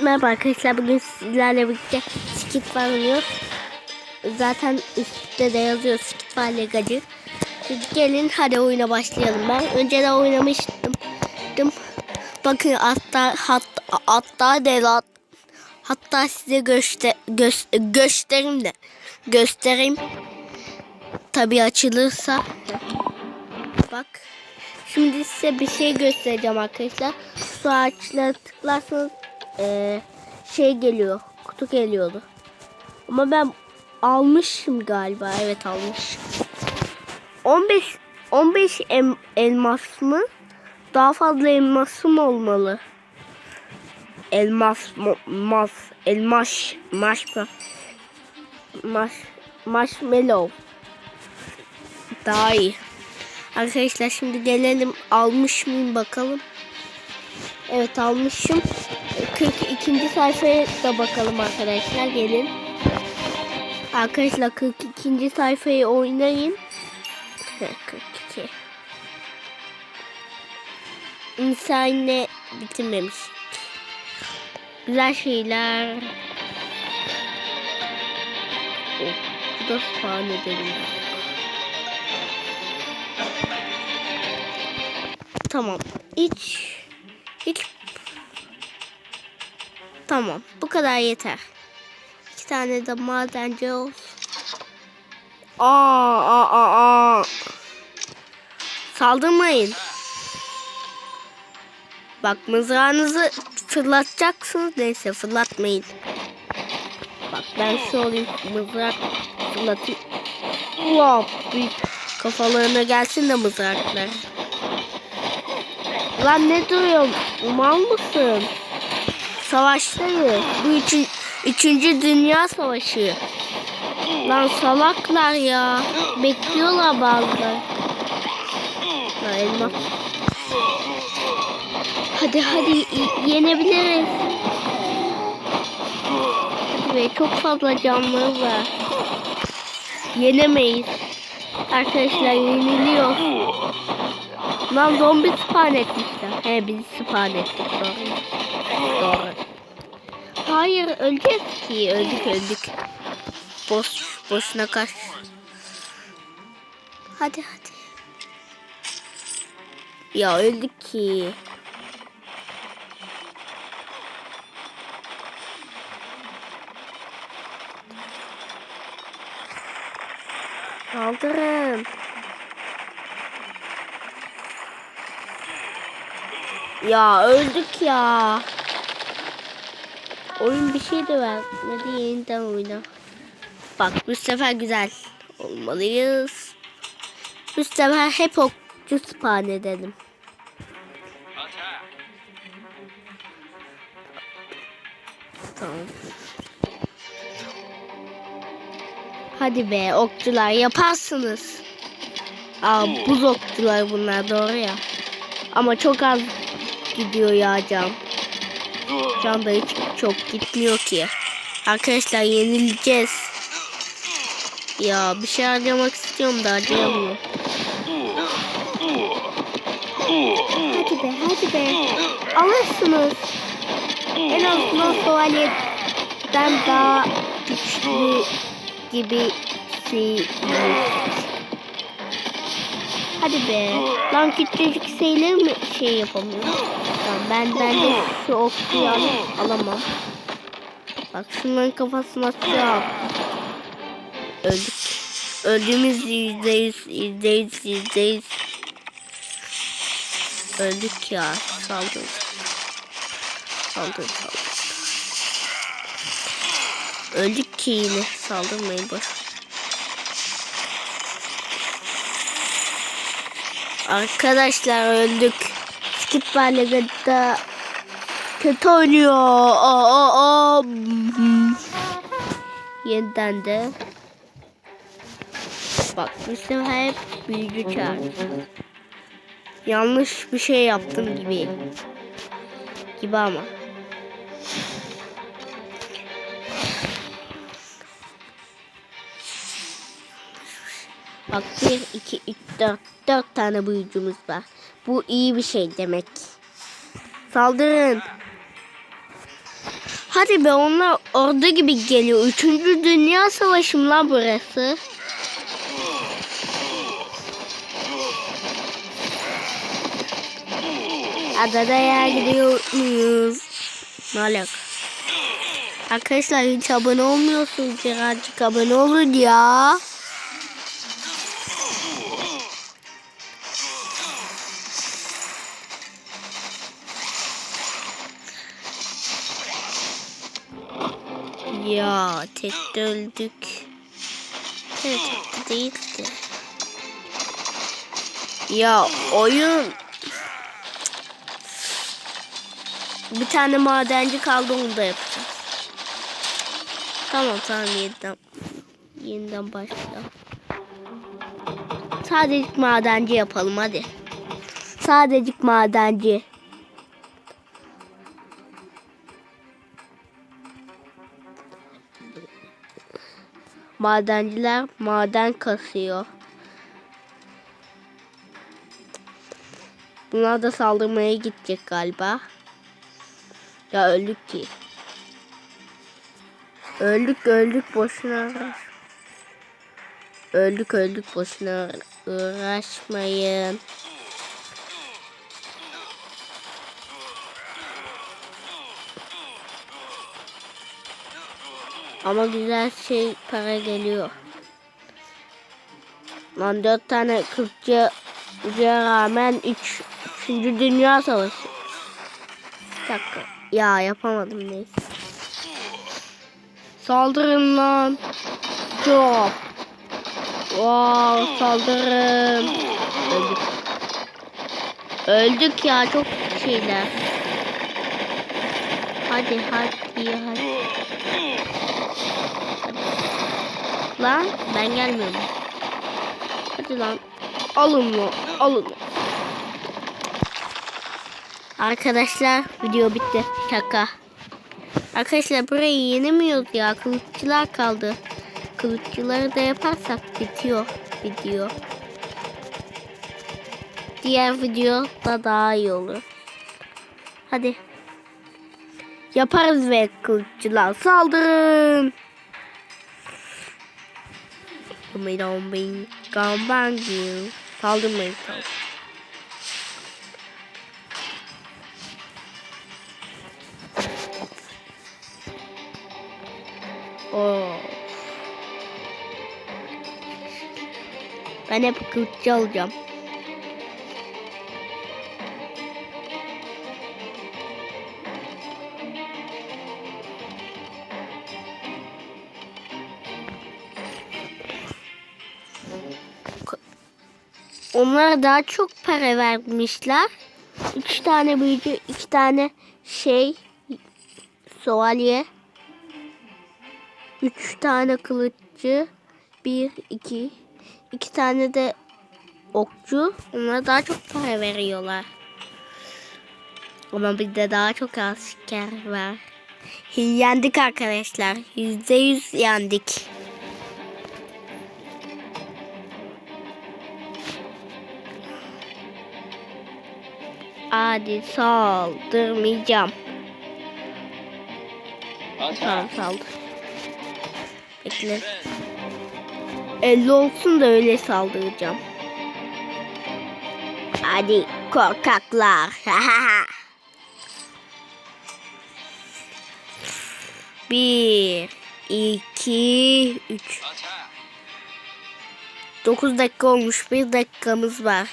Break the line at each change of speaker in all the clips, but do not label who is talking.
Merhaba arkadaşlar bugün sizlerle birlikte skit var oynuyoruz. Zaten üstte de yazıyor skit var legacı. Gelin hadi oyuna başlayalım. Ben önce de oynamıştım. Bakın hatta hatta hatta değil hat- hatta size göster göz, göstereyim de göstereyim. Tabi açılırsa. Bak. Şimdi size bir şey göstereceğim arkadaşlar. Şu ağaçlara tıklarsanız eee, şey geliyor. Kutu geliyordu. Ama ben almışım galiba. Evet almış. 15 15 em, elmas mı? Daha fazla elmasım olmalı. Elmas, mas, elmas, maş? Maş, marshmallow. Daha iyi. Arkadaşlar şimdi gelelim almış mıyım bakalım. Evet almışım. 42. sayfaya da bakalım arkadaşlar gelin. Arkadaşlar 42. sayfayı oynayın. 42. İnsan yine bitirmemiş. Güzel şeyler. Oh, bu da spawn edelim. Tamam. Hiç hiç Tamam. Bu kadar yeter. İki tane de madenci olsun. Aa, aa, aa, aa. Saldırmayın. Bak mızrağınızı fırlatacaksınız. Neyse fırlatmayın. Bak ben şu olayım mızrak fırlatayım. Büyük kafalarına gelsin de mızraklar. Lan ne duruyorsun? Mal mısın? Savaştayız. Bu üçün, üçüncü dünya savaşı. Lan salaklar ya. Bekliyorlar bazıları. Lan elma. Hadi hadi yenebiliriz. Hadi çok fazla canları var. Yenemeyiz. Arkadaşlar yeniliyor. Lan zombi spawn etmişler. He biz spawn ettik doğru. Hayır öleceğiz ki. Öldük öldük. Boş, boşuna kaç. Hadi hadi. Ya öldük ki. Saldırın. Ya öldük ya. Oyun bir şey de vermedi yeniden oyna. Bak bu sefer güzel olmalıyız. Bu sefer hep okçu spawn edelim. Tamam. Hadi be okçular yaparsınız. Aa buz okçular bunlar doğru ya. Ama çok az gidiyor ya cam. Can da hiç çok gitmiyor ki. Arkadaşlar yenileceğiz. Ya bir şey harcamak istiyorum da harcayamıyorum. Hadi be hadi be. Alırsınız. En azından şövalyetten daha güçlü gibi şey. Hadi be. Lan küçücük şeyler mi şey yapamıyor? Tamam benden de şu okçuyu al alamam. Bak şunların kafasına atacağım. Öldük. Öldüğümüz yüzde yüz, yüzde yüz, yüzde yüz. Öldük ya. Saldır. Saldır, saldır. Öldük ki yine. Saldırmayın boş. Arkadaşlar öldük. Skip Balaga'da kötü oynuyor. Aa, aa. Yeniden de. Bak bu sefer hep büyücü çağırdı. Yanlış bir şey yaptım gibi. Gibi ama. Bak 1, 2, 3, 4, 4 tane büyücümüz var. Bu iyi bir şey demek. Saldırın. Hadi be onlar orada gibi geliyor. Üçüncü Dünya Savaşı mı lan burası? Adada yer gidiyor muyuz? Ne alaka? Arkadaşlar hiç abone olmuyorsunuz. Birazcık abone olun ya. Ya tek de öldük. Evet değildi. Ya oyun bir tane madenci kaldı onu da yapacağız. Tamam tamam yeniden yeniden başla. Sadece madenci yapalım hadi. Sadece madenci. Madenciler maden kasıyor. Bunlar da saldırmaya gidecek galiba. Ya öldük ki. Öldük öldük boşuna uğraş. Öldük öldük boşuna uğraşmayın. Ama güzel şey para geliyor. Lan dört tane kırkçıya rağmen üç, üçüncü dünya savaşı. Bir dakika. Ya yapamadım neyse. Saldırın lan. Çok. Wow saldırın. Öldük. Öldük ya çok şeyler. Hadi hadi hadi. Lan ben gelmiyorum. Hadi lan. Alın mı? Alın. Arkadaşlar video bitti. Şaka. Arkadaşlar burayı yenemiyoruz ya. Kılıççılar kaldı. Kılıççıları da yaparsak bitiyor video. Diğer video da daha iyi olur. Hadi. Yaparız ve kılıççılar saldırın. Be gone bang you. Saldırmayın saldırın. Oo. Ben hep kılıççı alacağım. Onlara daha çok para vermişler. Üç tane büyücü, iki tane şey, sovalye. Üç tane kılıççı. Bir, iki. iki tane de okçu. Onlara daha çok para veriyorlar. Ama bizde daha çok asker var. Yendik arkadaşlar. Yüzde yüz yendik. Hadi saldırmayacağım. Tamam saldır. Bekle. 50 olsun da öyle saldıracağım. Hadi korkaklar. Bir, iki, üç. Dokuz dakika olmuş. Bir dakikamız var.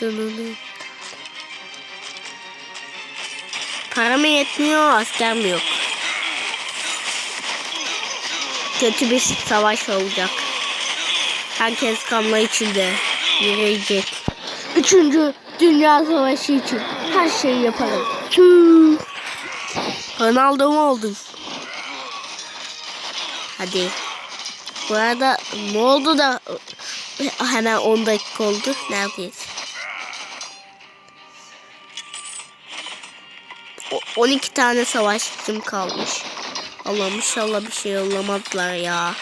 Dın dın dın. Para mı yetmiyor, asker mi yok? Kötü bir savaş olacak. Herkes kanla içinde yürüyecek. Üçüncü Dünya Savaşı için her şeyi yaparım. Ronaldo mu oldum? Hadi. Bu arada ne oldu da hemen 10 dakika oldu. Neredeyiz? 12 tane savaşçım kalmış. Allah'ım inşallah bir şey yollamadılar ya.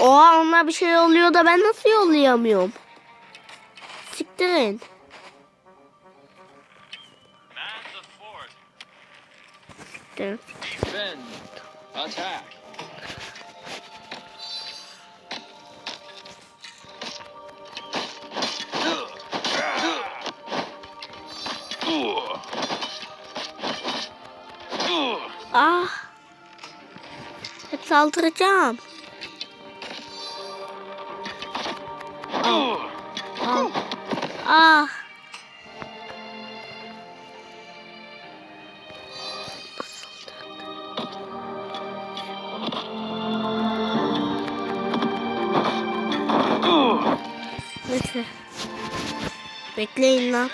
Oha onlar bir şey yolluyor da ben nasıl yollayamıyorum? Siktirin. Siktirin.
Defend. Attack.
Ah. Hep saldıracağım. Ah. Ah. Ah. Bekle. Bekleyin lan.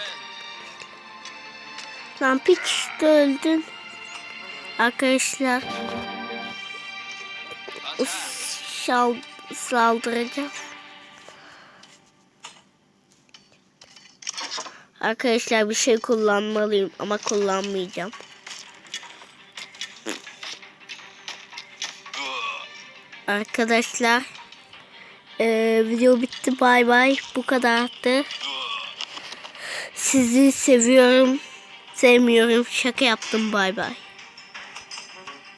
Lan piç de öldün. Arkadaşlar. Şal saldıracağız. Arkadaşlar bir şey kullanmalıyım ama kullanmayacağım. Arkadaşlar eee, video bitti bay bay bu kadardı. Sizi seviyorum sevmiyorum şaka yaptım bay bay.